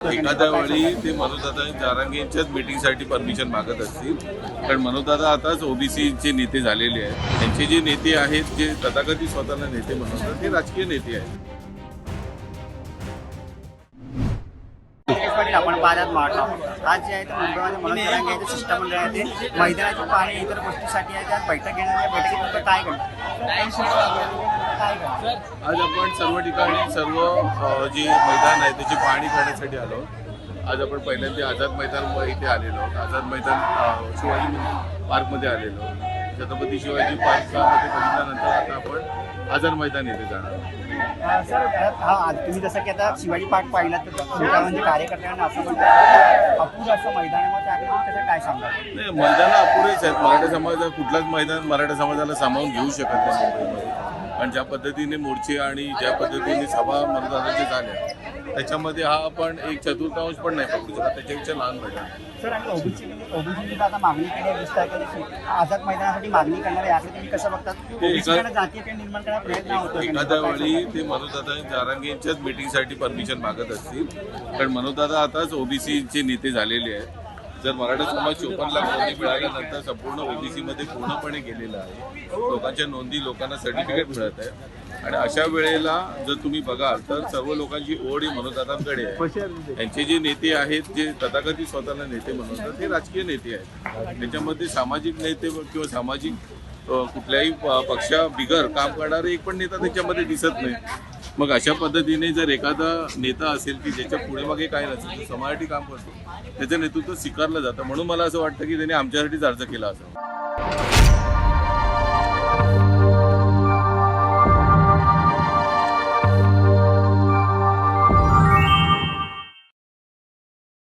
एखाद्या वेळी ते मनोजदादा जारांगेंच्याच मिटिंगसाठी परमिशन मागत असतील. कारण मनोजदादा आताच ओबीसीचे नेते झालेले आहेत. त्यांचे जे नेते आहेत जे तथाकथित स्वतःला नेते म्हणतात ते राजकीय नेते आहेत. आपण पाण्यात मारतो आज जे आहे ते मुंबईमध्ये मनोज जरांगे यांचे शिष्टमंडळ आहे ते. मैदानाची पाणी इतर गोष्टीसाठी आहे. त्यात बैठक घेण्यात या बैठकीत काय करणार आज आपण सर्व ठिकाणी सर्व जे मैदान आहे त्याची पाहणी करण्यासाठी आलो. आज आपण पहिल्यांदा आझाद मैदान इथे आलेलो. आहोत आझाद मैदान शिवाजी पार्कमध्ये आलेलो. छत्रपती शिवाजी पार्कमध्ये बघितल्यानंतर आता आपण आझाद मैदान येथे जाणार सर हा तुम्ही जसं की आता शिवाजी पार्क पाहिला तर म्हणजे कार्यकर्त्यांना असं म्हणतात अपुरं असं मैदान आहे मग त्याकडे कसं काय सांगाल? नाही मैदानं अपुरेच आहेत. मराठा समाज कुठलाच मैदान मराठा समाजाला सामावून घेऊ शकत नाही मुंबईमध्ये. आणि ज्या पद्धतीने मोर्चे आणि ज्या पद्धतीने सभा मतदारांच्या झाल्या त्याच्यामध्ये हा आपण एक चतुर्थांश पण नाही पकडू शकत त्याच्यापेक्षा लहान होतो एखाद्या वेळी ते मनोदादा जारांगेंच्याच मीटिंगसाठी परमिशन मागत असतील. कारण मनोदादा आताच ओबीसीचे नेते झालेले आहेत. जर मराठा समाज चोपन्न लाख नोंदी मिळाल्यानंतर संपूर्ण ओबीसी मध्ये पूर्णपणे गेलेला आहे. लोकांच्या नोंदी लोकांना सर्टिफिकेट मिळत आहे. आणि अशा वेळेला जर तुम्ही बघाल तर सर्व लोकांची ओढ ही मनोदादांकडे आहे. त्यांचे जे नेते आहेत जे तथाकथित स्वतःला नेते म्हणतात ते राजकीय नेते आहेत. त्याच्यामध्ये सामाजिक नेते किंवा सामाजिक कुठल्याही पक्षा बिगर काम करणारे एक पण नेता त्याच्यामध्ये दिसत नाही. मग अशा पद्धतीने जर एखादा नेता असेल की ज्याच्या पुढे मागे काय नसेल तो समाजासाठी काम करतो त्याचं नेतृत्व स्वीकारलं जातं. म्हणून मला असं वाटतं की त्यांनी आमच्यासाठीच अर्ज केला असं